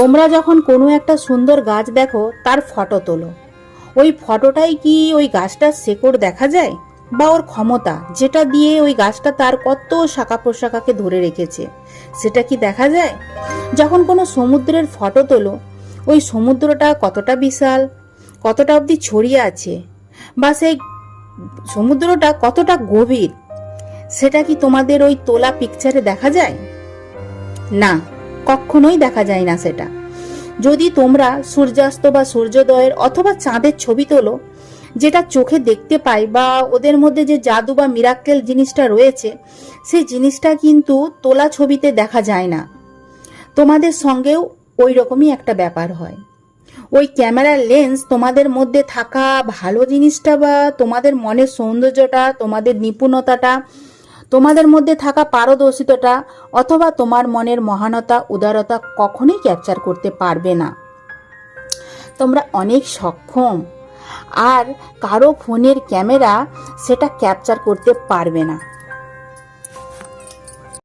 তোমরা যখন কোনো একটা সুন্দর গাছ দেখো, তার ফটো তোলো। ওই ফটোটাই কি ওই গাছটার শেকড় দেখা যায়? বা ওর ক্ষমতা, যেটা দিয়ে ওই গাছটা তার কত শাখা প্রশাখাকে ধরে রেখেছে, সেটা কি দেখা যায়? যখন কোনো সমুদ্রের ফটো তোলো, ওই সমুদ্রটা কতটা বিশাল, কতটা অবধি ছড়িয়ে আছে, বা সেই সমুদ্রটা কতটা গভীর, সেটা কি তোমাদের ওই তোলা পিকচারে দেখা যায়? না। কখনোই দেখা যায় না সেটা। যদি তোমরা সূর্যাস্ত বা সূর্যোদয়ের অথবা চাঁদের ছবি তোলো, যেটা চোখে দেখতে পাই বা ওদের মধ্যে যে জাদু বা মিরাক্কেল জিনিসটা রয়েছে, সেই জিনিসটা কিন্তু তোলা ছবিতে দেখা যায় না। তোমাদের সঙ্গেও ওই রকমই একটা ব্যাপার হয়। ওই ক্যামেরার লেন্স তোমাদের মধ্যে থাকা ভালো জিনিসটা বা তোমাদের মনের সৌন্দর্যটা, তোমাদের নিপুণতাটা তোমাদের মধ্যে থাকা পারদর্শিতাটা অথবা তোমার মনের মহানতা, উদারতা কখনোই ক্যাপচার করতে পারবে না। তোমরা অনেক সক্ষম, আর কারও ফোনের ক্যামেরা সেটা ক্যাপচার করতে পারবে না।